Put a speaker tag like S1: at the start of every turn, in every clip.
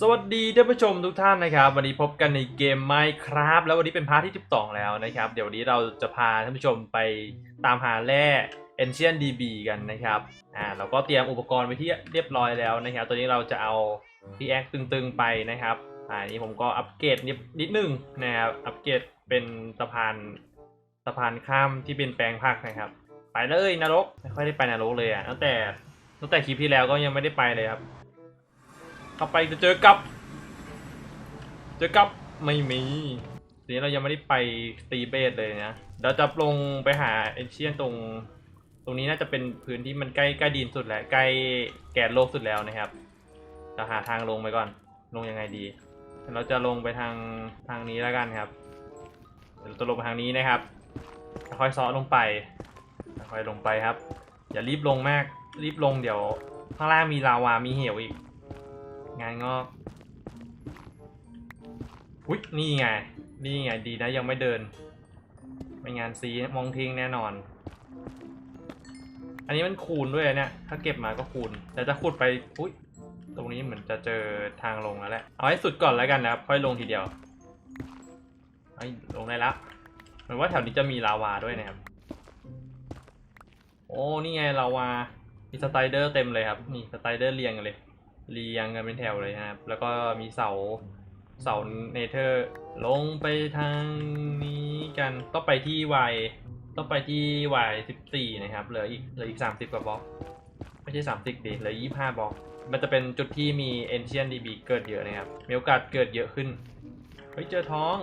S1: สวัสดีท่านผู้ชมทุกท่านนะครับ วันนี้พบกันในเกม Minecraft แล้ววันนี้เป็นพาร์ทที่ 12 แล้วนะครับ เดี๋ยววันนี้เราจะพาท่านผู้ชมไปตามหาแร่ Ancient DB กันนะครับอ่าเราก็เตรียมอุปกรณ์ไว้ที่เรียบร้อยแล้วนะครับตัวนี้เราจะเอา PX ตึงๆไปนะครับอ่านี้ผมก็อัปเกรดนิดนิดนึงนะครับอัปเกรดเป็นสะพานสะพานข้ามที่เป็นแปลงพักนะครับ ไปเลยนรกไม่ค่อยได้ไปนรกเลยอะตั้งแต่ตั้งแต่คลิปที่แล้วก็ยังไม่ได้ไปเลยครับ เข้าไปจะเจอกับ เจอกับไม่มีทีนี้เรายังไม่ได้ไปตีเบสเลยนะเราจะลงไปหาเอเชียนตรง ตรงนี้น่าจะเป็นพื้นที่มันใกล้ใกล้ดินสุดแล้วใกล้แกนโลกสุดแล้วนะครับจะหาทางลงไปก่อน ลงยังไงดี เราจะลงไปทางทางนี้แล้วกันครับเดี๋ยวเราจะลงไปทางนี้นะครับ ค่อยซ้อลงไป ค่อยลงไปครับ อย่ารีบลงมาก รีบลงเดี๋ยว ข้างล่างมีลาวา มีเหวอีก งานงอกอุ้ยนี่ไง นี่ไงดีนะยังไม่เดิน ไม่งานซีมองทิ้งแน่นอน อันนี้มันคูณด้วยเนี่ย ถ้าเก็บมาก็คูณ แต่จะขุดไป อุ้ย ตรงนี้เหมือนจะเจอทางลงแล้วแหละ เอาให้สุดก่อนแล้วกันนะครับ ค่อยลงทีเดียวไอ้ลงได้ละ เหมือนว่าแถวนี้จะมีลาวาด้วยนะครับ โอ้ นี่ไงลาวา มีสไตเดอร์เต็มเลยครับ นี่สไตเดอร์เรียงกันเลย เรียงกันเป็นแถวเลยนะครับ แล้วก็มีเสาเสาเนเธอร์ ลงไปทางนี้กันต้องไปที่ Y ต้องไปที่ Y 14นะครับเหลืออีกเหลืออีก30กว่าบล็อกไม่ใช่30ดิเหลือ25บล็อก มันจะเป็นจุดที่มี Ancient DB เกิดเยอะนะครับมีโอกาสเกิดเยอะขึ้นเฮ้ยเจอท้อง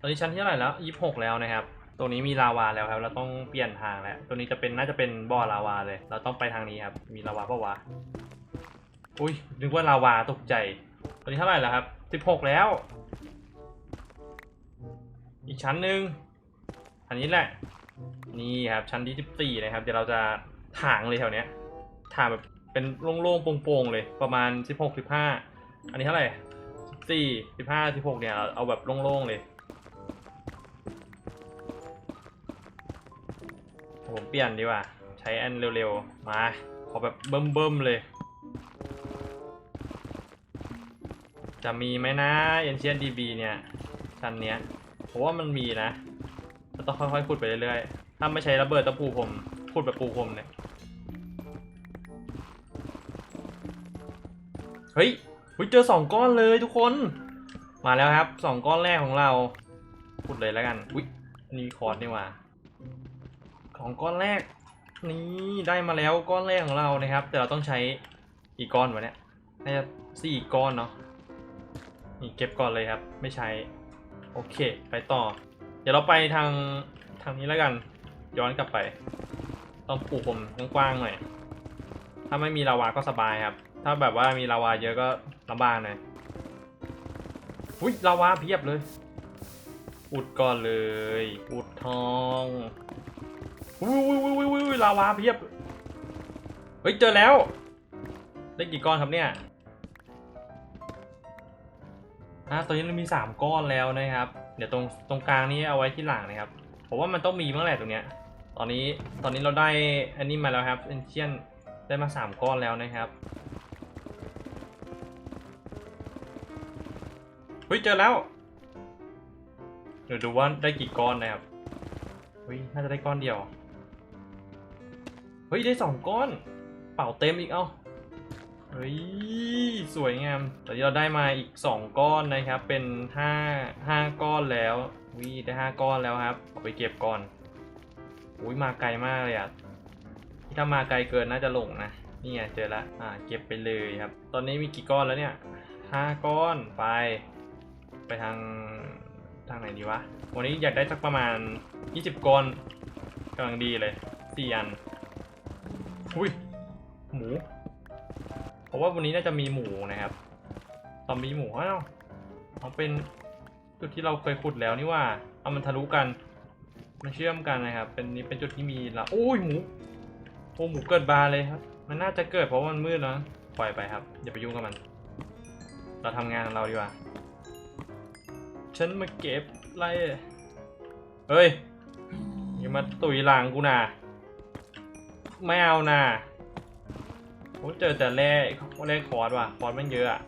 S1: ตอนนี้ชั้นที่เท่าไหร่แล้ว26แล้วนะครับตรงนี้มีลาวาแล้วครับ เราต้องเปลี่ยนทางแล้ว ตัวนี้จะเป็นน่าจะเป็นบ่อลาวาเลย เราต้องไปทางนี้ครับ มีลาวาปะวะ อุ้ยนึกว่าลาวาตกใจตอนนี้เท่าไหร่แล้วครับสิบหกแล้ว อีกชั้นหนึ่งอันนี้แหละ นี่ครับชั้นที่สิบสี่นะครับ เดี๋ยวเราจะถางเลยแถวเนี้ยถางแบบเป็นโล่งๆโปร่งๆเลยประมาณสิบหกสิบห้าอันนี้เท่าไหร่สิบสี่สิบห้าสิบหกเนี่ยเอาแบบโล่งๆเลยผมเปลี่ยนดีกว่า ใช้อันเร็วๆ มา ขอแบบเบิ่มๆเลย จะมีไหมนะ Ancient DB เนี่ยชั้นเนี้ยผมว่ามันมีนะเราต้องค่อยๆขุดไปเรื่อยๆ ถ้าไม่ใช้ระเบิดตะปูผมขุดแบบปูผมเนี่ยเฮ้ยเฮ้ยเจอสองก้อนเลยทุกคน มาแล้วครับสองก้อนแรกของเราขุดเลยแล้วกันอุ้ยนนี้คอร์ดนี่ว่าของก้อนแรก นี่ได้มาแล้วก้อนแรกของเรานะครับ แต่เราต้องใช้อีกก้อนวะเนี่ยน่าจะสี่ก้อนเนาะ นี่เก็บก่อนเลยครับ ไม่ใช้ โอเค ไปต่อ เดี๋ยวเราไปทางทางนี้แล้วกัน ย้อนกลับไป ต้องปลูกผมกว้างๆหน่อย ถ้าไม่มีลาวาก็สบายครับ ถ้าแบบว่ามีลาวาเยอะก็ลำบากหน่อยอุ้ยลาวาเพียบเลย อุดก่อนเลย อุดทองอุ้ยอุ้ยอุ้ยอุ้ยอุ้ยลาวาเพียบ เฮ้ยเจอแล้ว ได้กี่ก้อนครับเนี่ย อะตอนนี้เรามี 3 ก้อนแล้วนะครับ เดี๋ยวตรงตรงกลางนี้เอาไว้ที่หลังนะครับ ผมว่ามันต้องมีเมื่อไหร่ตรงเนี้ย ตอนนี้ตอนนี้เราได้อันนี้มาแล้วครับเอนเชียนได้มา 3 ก้อนแล้วนะครับ เฮ้ยเจอแล้ว เดี๋ยวดูว่าได้กี่ก้อนนะครับ เฮ้ยน่าจะได้ก้อนเดียว เฮ้ยได้สองก้อน เป่าเต็มอีกเอ้า เฮ้ย สวยงาม ตอนนี้เราได้มาอีก 2 ก้อนนะครับ เป็น 5 5 ก้อนแล้ววิได้ 5 ก้อนแล้วครับ เอาไปเก็บก่อน อุ้ยมาไกลมากเลยอะถ้ามาไกลเกินน่าจะหลงนะ นี่ไงเจอละอ่า เก็บไปเลยครับ ตอนนี้มีกี่ก้อนแล้วเนี่ย 5 ก้อน ไป ไปทางทางไหนดีวะ วันนี้อยากได้สักประมาณ 20 ก้อนกำลังดีเลย 4 อัน อุ้ย หมู ราะว่าวันนี้น่าจะมีหมูนะครับตอนมีหมูอ้าวเอาเป็นจุดที่เราเคยขุดแล้วนี่ว่า เอามันทะลุกัน มันเชื่อมกันนะครับ เป็นนี่เป็นจุดที่มีละโอ้ยหมูโอ้หมูเกิดบาเลยครับ มันน่าจะเกิดเพราะมันมืดแล้วปล่อยไปครับอย่าไปยุ่งกับมัน เราทำงานของเราดีกว่า ฉันมาเก็บไล่เฮ้ยอย่ามาตุยหลังกูนะไม่เอานะ อ้เจอแต่แร่แร่คอร์ดว่ะคอร์ดมันเยอะอะ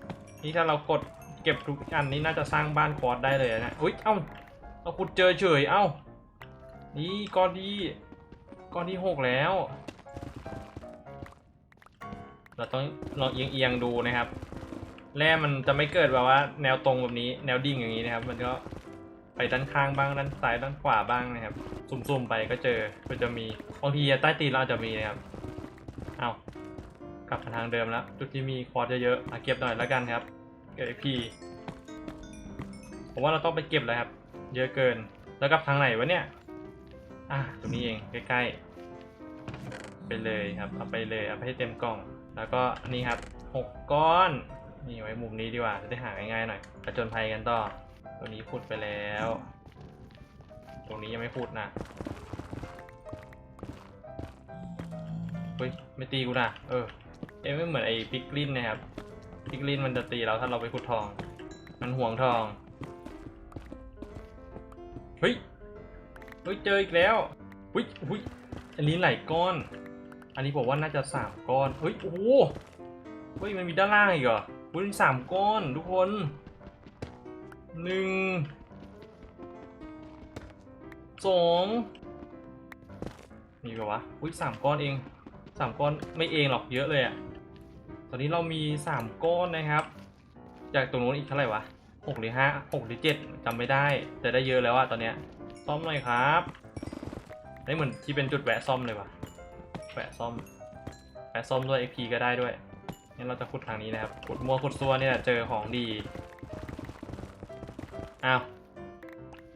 S1: นี่ถ้าเรากดเก็บทุกอันนี้น่าจะสร้างบ้านคอร์สได้เลยนะอุ้ยเอ้าเราขุดเจอเฉยเอ้านี่ก้อนที่ก้อนที่หกแล้ว เราต้องลองเอียงเอียงดูนะครับแร่มันจะไม่เกิดแบบว่า แนวตรงแบบนี้แนวดิ่งอย่างนี้นะครับ มันก็ไปด้านข้างบ้างด้านซ้ายด้านขวาบ้างนะครับซุ่มๆไปก็เจอก็จะมีบางทีใต้ตีนเราอาจจะมีนะครับ กลับมาทางเดิมแล้ว จุดที่มีคอร์สเยอะๆอะเก็บหน่อยแล้วกันครับ เก็บพีผมว่าเราต้องไปเก็บแล้วครับ เยอะเกิน แล้วกลับทางไหนวะเนี่ย อะตรงนี้เองใกล้ๆ ไปเลยครับ เอาไปเลย เอาไปให้เต็มกล่อง แล้วก็นี่ครับหกก้อน นี่ไว้มุมนี้ดีกว่า จะได้หาง่ายๆหน่อยกระจนภัยกันต่อ ตัวนี้ขุดไปแล้ว ตรงนี้ยังไม่ขุดนะเฮ้ย ไม่ตีกูนะ เออ อ้ยไม่เหมือนไอ้พิกลินนะครับพิกลินมันจะตีเราถ้าเราไปขุดทอง มันห่วงทองเฮ้ยเฮ้ยเจออีกแล้วเฮ้ยเฮ้ยอันนี้หลายก้อน อันนี้บอกว่าน่าจะสามก้อนเฮ้ยโอ้โหเฮ้ยมันมีด้านล่างอีกเหรอเฮ้ยสามก้อนทุกคนหนึ่งสองมีปะวะ อุ้ยสามก้อนเองสามก้อนไม่เองหรอกเยอะเลยอะ อนนี้เรามีสามก้อนนะครับ จากตรงนู้นอีกเท่าไหร่วะหกหรือห้าหกหรือเจ็ดจำไม่ได้ แต่ได้เยอะแล้วอะตอนเนี้ยซ่อมหน่อยครับนี่เหมือนที่เป็นจุดแวะซ่อมเลยวะแวะซ่อมแวะซ่อมด้วย XP ก็ได้ด้วยงั้นเราจะขุดทางนี้นะครับขุดมัวขุดซัวเนี่ยเจอของดีอ้าว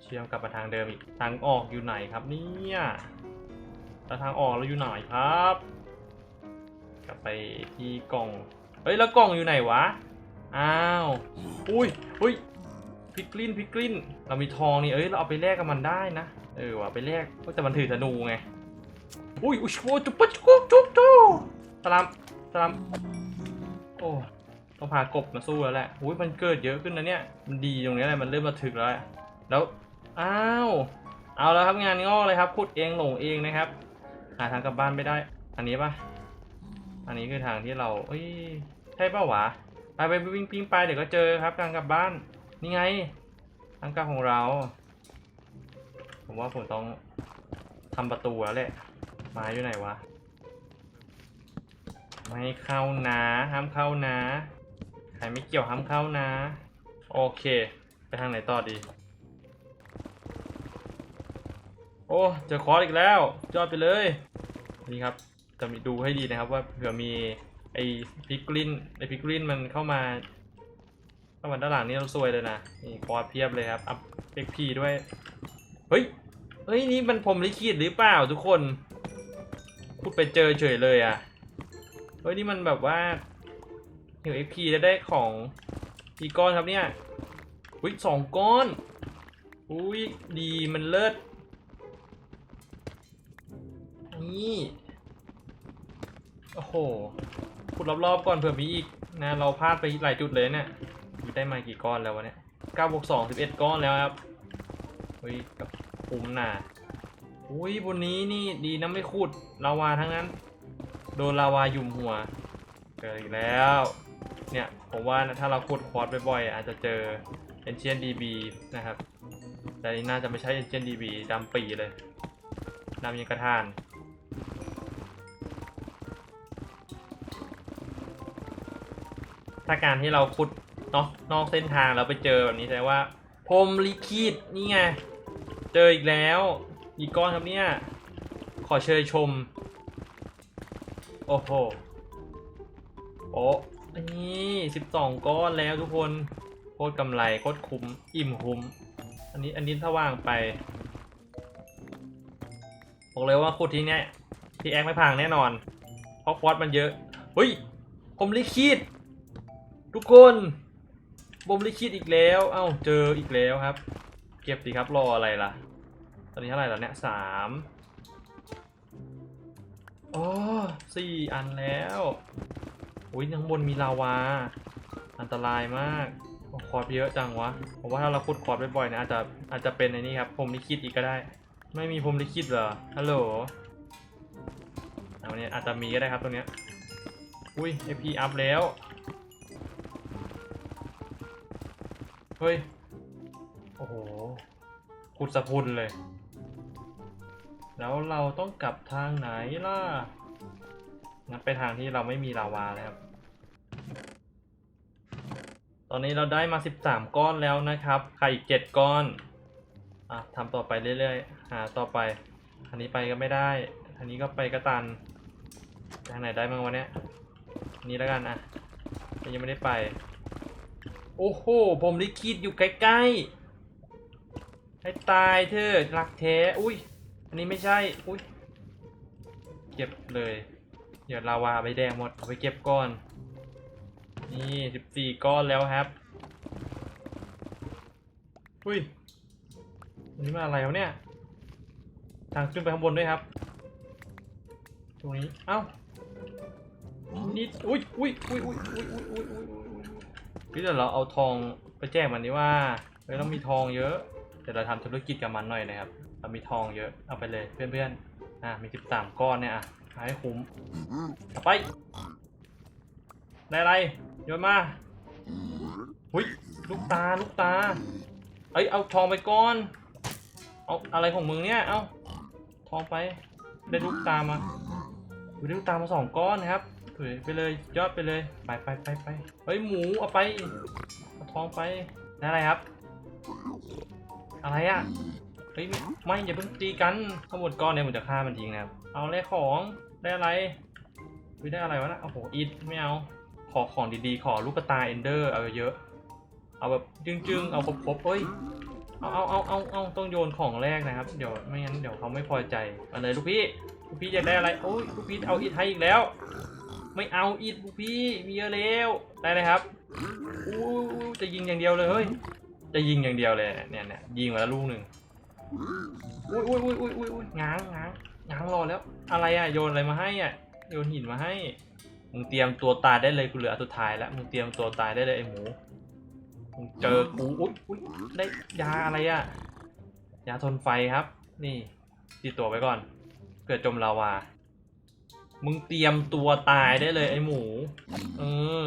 S1: เชื่อมกลับมาทางเดิมอีกทางออกอยู่ไหนครับเนี่ยแล้วทางออกเราอยู่ไหนครับ ลับไปที่กล่อง เฮ้ยแล้วกล่องอยู่ไหนวะ อ้าว อุ้ยอุ้ยพิกลินพิกลินเรามีทองนี่ เอ้ยเราเอาไปแลกกับมันได้นะ เออว่ะไปแลกแต่มันถือธนูไง อุ้ยอุ้ยโอ้จุ๊บปะจุ๊บจุ๊บจุ๊บสลามสลามโอ้ต้องพากบมาสู้แล้วแหละอุ้ยมันเกิดเยอะขึ้นนะเนี่ย มันดีตรงนี้แหละ มันเริ่มมาถึกแล้ว แล้ว อ้าว เอาแล้วครับงานงอกเลยครับขุดเองหลงเองนะครับ หาทางกลับบ้านไม่ได้ อันนี้ปะ อันนี้คือทางที่เราเอ้ยใช่เปล่าวะไปไปวิ่งปิ้งไปเดี๋ยวก็เจอครับทางกลับบ้าน นี่ไงทางกลับของเรา ผมว่าผมต้องทำประตูแล้วแหละไมาอยู่ไหนวะ ไม่เข้านะห้ามเข้านะใครไม่เกี่ยวห้ามเข้านะ โอเค ไปทางไหนต่อดี โอ้เจอคอร์อีกแล้วยอดไปเลยนี่ครับ จะมีดูให้ดีนะครับ ว่าเผื่อมีไอ้พิกลินไอ้พิกลินมันเข้ามาเข้ามาด้านหลังนี่เราซวยเลยนะนี่คอร์เพียบเลยครับอัพเอ็กพีด้วยเฮ้ยเฮ้ยนี่มันผมลิขิตหรือเปล่าทุกคนพูดไปเจอเฉยเลยอะเฮ้ยนี่มันแบบว่าเหี่ยวเอ็กพีได้ของกี่ก้อนครับเนี่ยอุ้ยสองก้อนอุ้ยดีมันเลิศนี่ โอ้โหขุดรอบๆก่อนเผื่อมีอีกนะเราพลาดไปหลายจุดเลยเนี่ยมีได้มากี่ก้อนแล้ววะเนี่ย9บวก2 11ก้อนแล้วครับเฮ้ยกับคุ้มน่าอุ้ยบนนี้นี่ดีนะไม่ขุดลาวาทั้งนั้น โดนลาวายุ่มหัวเจออีกแล้ว เนี่ยผมว่านะถ้าเราขุดควอดบ่อยๆอาจจะเจอ Ancient DB นะครับ แต่นี่น่าจะไม่ใช่ Ancient DB ดำปีเลยดำยังกระทาน ถ้าการที่เราขุดเนาะนอกเส้นทางแล้วไปเจอแบบนี้แสดงว่าพรมลิขิตนี่ไง เจออีกแล้วอีกก้อนครับเนี่ย ขอเชิญชม โอ้โหโอ้นี่สิบสองก้อนแล้วทุกคนโคตรกำไรโคตรคุ้มอิ่มคุ้ม อันนี้อันนี้ถ้าว่างไปบอกเลยว่าขุดทีเนี้ยพี่แอคไม่พังแน่นอน เพราะควอตมันเยอะเฮ้ยผมลิขิต ทุกคนผมลิขิตอีกแล้ว เอ้า เจออีกแล้วครับ เก็บสิครับ รออะไรล่ะ ตอนนี้เท่าไหร่แล้วเนี่ยสามโอ้สี่อันแล้วอุ้ยข้างบนมีลาวา อันตรายมากโอ้คอร์ดเยอะจังวะ ผมว่าถ้าเราขุดคอร์ดบ่อยๆนะอาจจะอาจจะเป็นในนี้ครับ ผมลิขิตอีกก็ได้ ไม่มีพมลิขิตเหรอ ฮัลโหลเอาเนี่ยอาจจะมีก็ได้ครับตรงเนี้ย อุ้ย AP อัพแล้ว เฮ้ย โอ้โหขุดสะพุนเลย แล้วเราต้องกลับทางไหนล่ะงั้นไปทางที่เราไม่มีลาวาแล้วครับ ตอนนี้เราได้มา 13 ก้อนแล้วนะครับไข่อีก 7 ก้อน อะทำต่อไปเรื่อยๆ หาต่อไป อันนี้ไปก็ไม่ได้ อันนี้ก็ไปก็ตันไปทางไหนได้บ้างวะเนี้ยอันนี้แล้วกันอะยังไม่ได้ไป โอ้โห ผมลิคิดอยู่ใกล้ๆ ให้ตายเธอรักแท้ อุ้ย อันนี้ไม่ใช่ อุ้ย เก็บเลย เดี๋ยวลาวาไปแดงหมด เอาไปเก็บก้อน นี่สิบสี่ก้อนแล้วครับ อุ้ย อันนี้มาอะไรวะเนี่ย ทางขึ้นไปข้างบนด้วยครับ ตรงนี้ เอ้า นี่ อุ้ยอุ้ยอุ้ยอุ้ยอุ้ยอุ้ยอุ้ย พี่เดี๋ยวเราเอาทองไปแจกมันดีว่าเฮ้ยเรามีทองเยอะเดี๋ยวเราทำธุรกิจกับมันหน่อยนะครับเรามีทองเยอะเอาไปเลยเพื่อนๆอะมีสิบสามก้อนเนี่ยอะเอาให้คุ้มเอไปได้อะไรโยนมาหุยลูกตาลูกตาเอ้ยเอาทองไปก่อนเอาอะไรของมึงเนี่ยเอาทองไปได้ลูกตามาได้ลูกตามาสองก้อนครับ เผยไปเลยยอดไปเลยไปไปไปไปเฮ้ยหมูเอาไปเอาทองไปอะไรครับ อะไรอะเฮ้ยไม่อย่าเพิ่งตีกันทั้งหมดก้อนเนี่ยผมจะฆ่ามันทิ้งนะครับเอาเลยของได้อะไรวิได้อะไรวะนะโอ้โหอิดไม่เอาขอของดีๆ ขอลูกตาเอนเดอร์เอาเยอะเอาแบบจึงๆเอาครบๆเฮ้ยเอาเอาเอาเอาเอาต้องโยนของแรกนะครับ เดี๋ยวไม่งั้นเดี๋ยวเขาไม่พอใจมาเลยลูกพี่ลูกพี่อยากได้อะไรโอ้ยลูกพี่เอาอิดให้อีกแล้ว ไม่เอาอิดลูกพี่มีเยอะแล้วได้เลยครับอู้จะยิงอย่างเดียวเลยเฮ้ยจะยิงอย่างเดียวเลยเนี่ยเนี่ยยิงมาแล้วลูกหนึ่งอุ้ยอุ้ยอุ้ยอุ้ยอุ้ยอุ้ยง้างง้างง้างรอแล้ว อะไรอะโยนอะไรมาให้อะโยนหินมาให้มึงเตรียมตัวตายได้เลยกูเหลืออันสุดท้ายแล้วมึงเตรียมตัวตายได้เลยไอ้หมูมึงเจอกูอุ้ยอุ้ยได้ยาอะไรอะยาทนไฟครับ นี่ติดตัวไว้ก่อนเกิดจมลาวา มึงเตรียมตัวตายได้เลยไอ้หมู เออ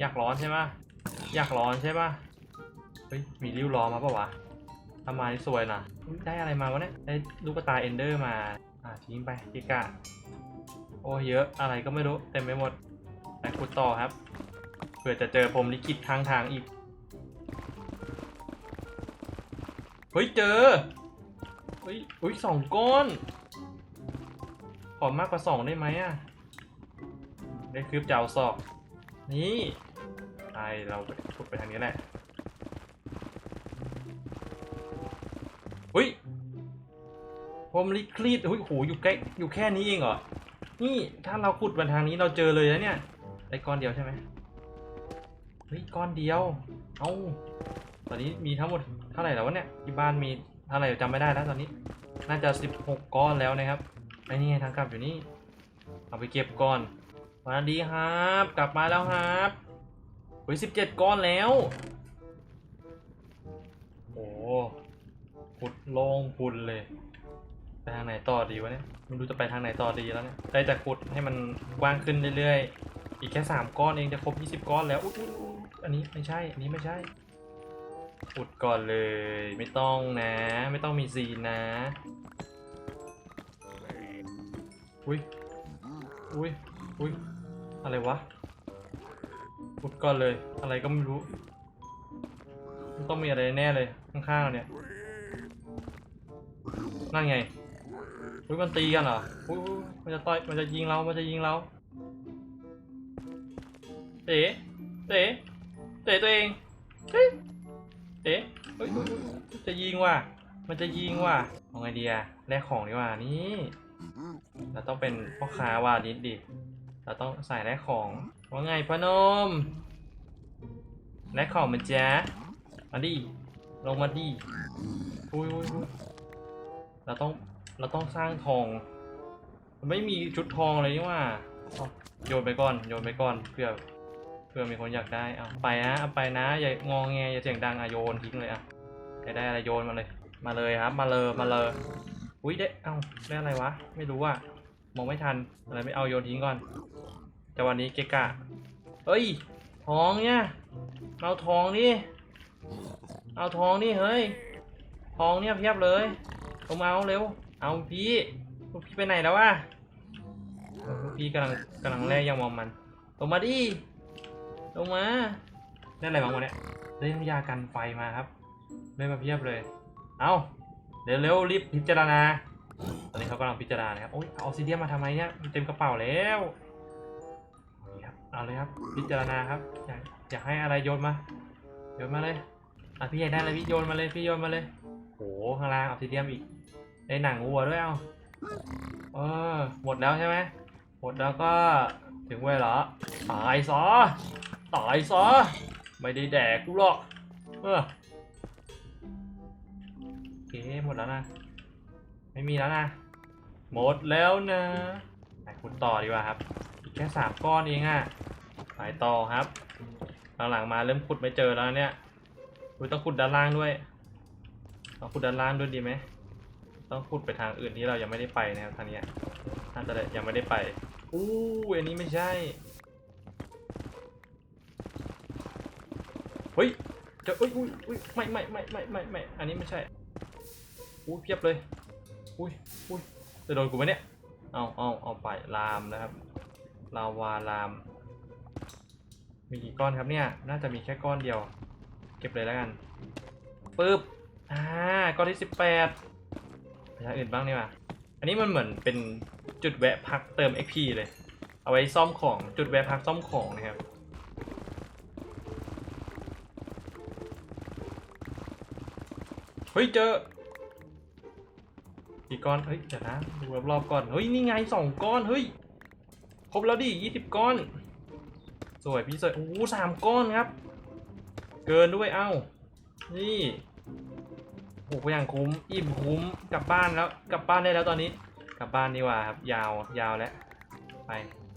S1: อยากร้อนใช่ปะอยากร้อนใช่ปะเฮ้ย มีริ้วล้อมาปะวะทำไมสวยนะได้อะไรมาวะเนี่ย ได้ลูกตาเอนเดอร์มา อ่าทิ้งไปกิกะ โอ้เยอะ อะไรก็ไม่รู้ เต็มไปหมดไปขุดต่อครับ เผื่อจะเจอผมลิขิตทางทางอีก เฮ้ย เจอ เฮ้ยอุ้ยสองก้อน ขอมากกว่าสองได้ไหมอะได้คืบจะเอาศอก นี่ไอเราขุดไปทางนี้แหละอุ้ยผมลิคลีดอุ้ยโหอยู่ใกล้อยู่แค่นี้เองเหรอ นี่ถ้าเราขุดมาทางนี้เราเจอเลยนะเนี่ยได้ก้อนเดียวใช่ไหมเฮ้ยก้อนเดียว เอ้าตอนนี้มีทั้งหมดเท่าไหร่แล้ววะเนี่ยที่บ้านมีเท่าไหร่จำไม่ได้แล้วตอนนี้ น่าจะ 16 ก้อนแล้วนะครับ ไอ้นี่ทางกลับอยู่นี่ เอาไปเก็บก่อนสวัสดีครับ กลับมาแล้วครับเฮ้ย17ก้อนแล้ว โอ้ขุดโล่งพุนเลย ไปทางไหนต่อดีวะเนี่ย ไม่รู้จะไปทางไหนต่อดีแล้วเนี่ย ได้แต่ขุดให้มันกว้างขึ้นเรื่อยๆ อีกแค่สามก้อนเองจะครบยี่สิบก้อนแล้วอุ๊ยอุ๊ยอุ๊ยอันนี้ไม่ใช่ อันนี้ไม่ใช่ขุดก่อนเลย ไม่ต้องนะ ไม่ต้องมีซีนนะ อุ้ยอุ้ยอุ้ยอะไรวะขุดก่อนเลย อะไรก็ไม่รู้มันต้องมีอะไรแน่เลย ข้างๆเราเนี่ย นั่นไงอุ้ยมันตีกันเหรออุ้ยมันจะต่อยมันจะยิงเรา มันจะยิงเรา เต๋เต๋เต๋ตัวเองเฮ้ยเต๋จะยิงว่ะ มันจะยิงว่ะเอาไงดีอะแลกของดีกว่านี่ เราต้องเป็นพ่อค้าว่านิดดิ เราต้องใส่แลกของ ว่าไงพอหนมแลกของมันจ๊ะมาดิ ลงมาดิอุ้ยอุ้ยเราต้อง เราต้องสร้างทอง มันไม่มีชุดทองเลยนี่ว่า โยนไปก่อน โยนไปก่อน เพื่อ เพื่อมีคนอยากได้ เอาไปนะ เอาไปนะ อย่างงแงอย่าเสียงดังอะโยนทิ้งเลยอะอยากได้อะไรโยนมาเลย มาเลยครับ มาเลย มาเลย อุ้ยได้ เอ้าได้อะไรวะ ไม่รู้อะมองไม่ทัน อะไรไม่เอาโยนทิ้งก่อน แต่วันนี้เกะกะเอ้ยทองเนี่ย เอาทองดิเอาทองนี่เฮ้ยทองเนี่ยเพียบเลยลงมาเอาเร็ว เอาพี่ลูกพี่ไปไหนแล้ววะลูกพี่กำลังกำลังแล่ยังมองมันลงมาดิ ลงมา ได้อะไรบ้างวะเนี่ย ได้น้ำยากันไฟมาครับ ได้มาเพียบเลย เอา เร็วเร็วๆรีบพิจารณา ตอนนี้เขากำลังพิจารณานะครับโอ้ยเอาอกซิเดียมมาทำไมเนี่ยมันเต็มกระเป๋าแล้วนี่ครับเอาเลยครับพิจารณาครับอยากอยากให้อะไรโยนมาโยนมาเลยอะพี่อยากได้อะไรพี่โยนมาเลยพี่โยนมาเลยโหข้างล่างออกซิเดียมอีกได้หนังวัวด้วยเอาเออหมดแล้วใช่ไหมหมดแล้วก็ถึงเวลาตายซะตายซะไม่ได้แดกกูหรอกเออ เคหมดแล้วนะ ไม่มีแล้วนะ หมดแล้วนะไปขุดต่อดีกว่าครับ อีกแค่สามก้อนเองอะไปต่อครับ หลังๆมาเริ่มขุดไม่เจอแล้วเนี่ยอุยต้องขุดด้านล่างด้วยต้องขุดด้านล่างด้วยดีไหม ต้องขุดไปทางอื่นที่เรายังไม่ได้ไปนะครับทางนี้น่าจะยังไม่ได้ไปอู้อันนี้ไม่ใช่ เฮ้ยเจะอุ้ยอุ้ยอุ้ยไม่ไม่ไม่ไม่ไม่ไม่อันนี้ไม่ใช่ อู้ยเพียบเลย อุ้ยอุ้ยจะโดนกูไหมเนี่ย เอาเอาเอาไปลามนะครับ ลาวาลาม มีกี่ก้อนครับเนี่ย น่าจะมีแค่ก้อนเดียว เก็บเลยแล้วกันปึ๊บ อ่า ก้อนที่สิบแปดไปทางอื่นบ้างดีกว่าอันนี้มันเหมือนเป็นจุดแวะพักเติม XP เลย เอาไว้ซ่อมของ จุดแวะพักซ่อมของนะครับเฮ้ยเจอ กี่ก้อน เฮ้ย เดี๋ยวนะ ดูรอบๆก่อน เฮ้ย นี่ไงสองก้อน เฮ้ย ครบแล้วดิยี่สิบก้อน สวยพี่สวย โอ้โหสามก้อนครับ เกินด้วย เอ้า นี่โอ้โหอย่างคุ้ม อิ่มคุ้ม กลับบ้านแล้ว กลับบ้านได้แล้วตอนนี้ กลับบ้านดีกว่าครับ ยาว ยาวแล้ว ไป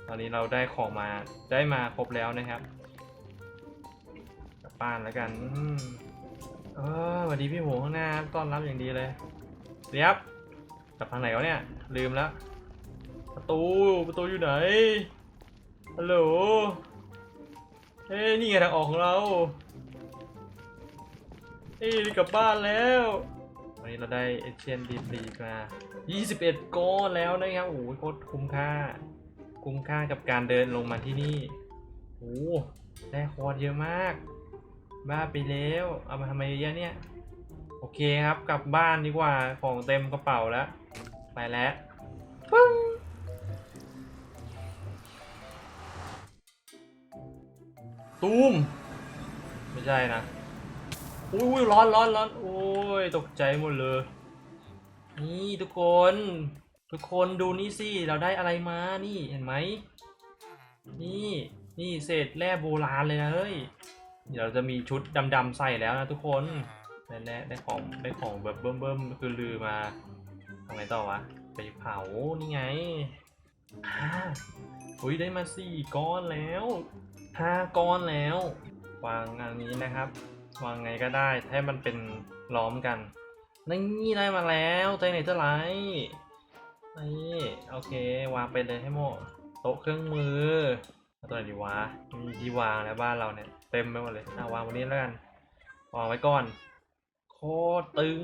S1: ตอนนี้เราได้ของมา ได้มาครบแล้วนะครับ กลับบ้านแล้วกันอเออสวัสดีพี่หมูข้างหน้า ต้อนรับอย่างดีเลยเรียบ กลับทางไหนวะเนี่ย ลืมแล้ว ประตู ประตูอยู่ไหน ฮัลโหล เฮ้ยนี่ไงทางออกของเรา เฮ้ยกลับบ้านแล้ววันนี้เราได้เอเชียนดีฟรีมา 21ก้อนแล้วนะครับ โอ้โหโคตรคุ้มค่า คุ้มค่ากับการเดินลงมาที่นี่ โอ้โหได้คอร์ดเยอะมาก บ้าไปแล้ว เอามาทำไมเยอะเนี่ย โอเคครับ กลับบ้านดีกว่า ของเต็มกระเป๋าแล้ว ไปแล้วปึ้งตูม ไม่ใช่นะ อุ้ยร้อนร้อนร้อนโอ้ย ตกใจหมดเลย นี่ทุกคน ทุกคนดูนี่สิ เราได้อะไรมา นี่เห็นไหม นี่ นี่เศษแร่โบราณเลยนะเฮ้ย เดี๋ยวเราจะมีชุดดำๆใส่แล้วนะทุกคนได้แร่ได้ของได้ของแบบเบิ่มๆคือลือมาทำ ไงต่อวะ ไปเผา นี่ไงอ่าอุ้ยได้มาสี่ก้อนแล้วห้าก้อนแล้ว วางอันนี้นะครับ วางไงก็ได้ให้มันเป็นล้อมกันนี่ได้มาแล้วใจไหนจะไรนี่โอเควางไปเลยให้หมดโต๊ะเครื่องมือตัวไหนดีวะมีที่วางแล้วบ้านเราเนี่ยเต็มไปหมดเลยเอาวางวันนี้แล้วกันวางไว้ก่อน คตรตึง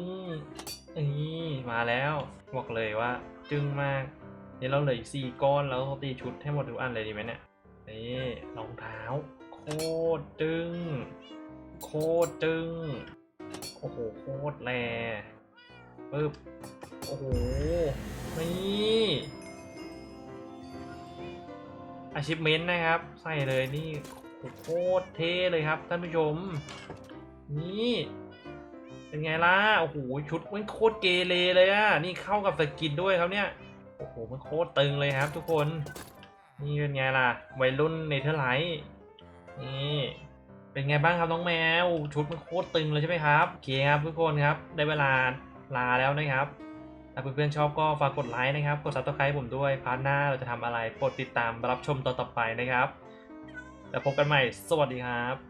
S1: นี่มาแล้วบอกเลยว่า จึ้งมากนี่เราเหลืออีกสี่ก้อนแล้วตีชุดให้หมดทุกอันเลยดีไหมเนี่ยนี่รองเท้า โคตรจึ้งโคตรจึ้งโอ้โหโคตรแรปึ๊บโอ้โหนี่ achievement นะครับ ใส่เลยนี่โคตรเท่เลยครับท่านผู้ชม นี่ เป็นไงล่ะ โอ้โห ชุดมันโคตรเกเรเลยอะนี่เข้ากับสกินด้วยครับเนี่ย โอ้โห มันโคตรตึงเลยครับทุกคน นี่เป็นไงล่ะ วัยรุ่นเนเธอร์ไลท์นี่ เป็นไงบ้างครับน้องแมว ชุดมันโคตรตึงเลยใช่ไหมครับ โอเคครับทุกคนครับ ได้เวลาลาแล้วนะครับ ถ้าเพื่อนๆชอบก็ฝากกดไลค์นะครับ กดซับสไครต์ผมด้วย พาร์ทหน้าเราจะทำอะไรกดติดตามรับชมตอนต่อไปนะครับ แล้วพบกันใหม่ สวัสดีครับ